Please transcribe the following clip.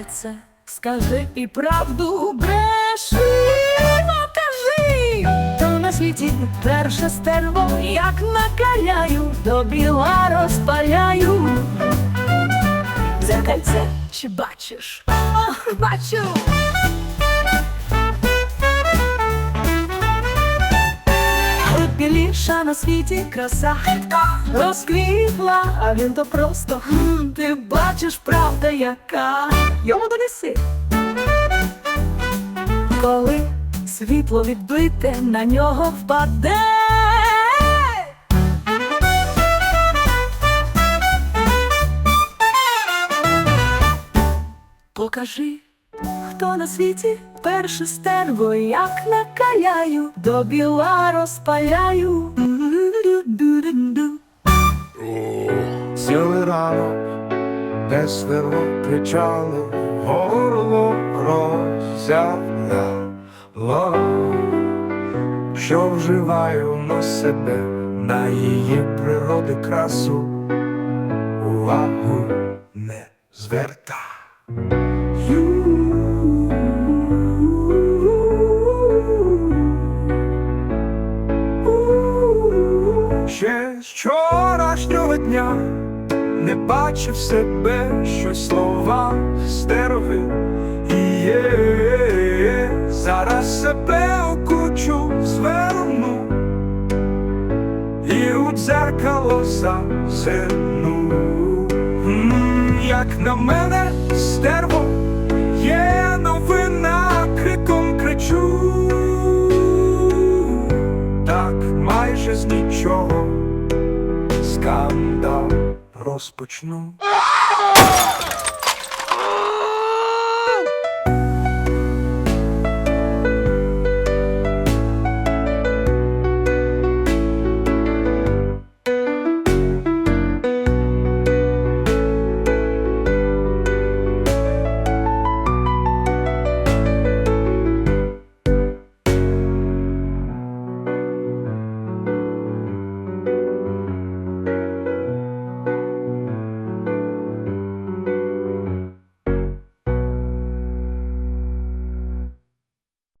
зеркальце, скажи і правду бреши, кажи, то на світі перше стерво, як накаляю, до біла розпаляю. Зеркальце, чи бачиш? Ох, бачу. Біліша на світі краса розквітла, а він то просто хм, ти бачиш, правда яка йому донеси. Коли світло відбите на нього впаде. Покажи, хто на світі перше стерво, як накаляю, до біла розпаляю. Цілий ранок, де сверло кричало, горло роззявляло, що вживаю на себе, на її природи красу, увагу не зверта. Вчорашнього дня не бачив себе, що слова стерви і є. Зараз себе у кучу зверну і у дзеркало зазирну. Як на мене стерво, скандал розпочну.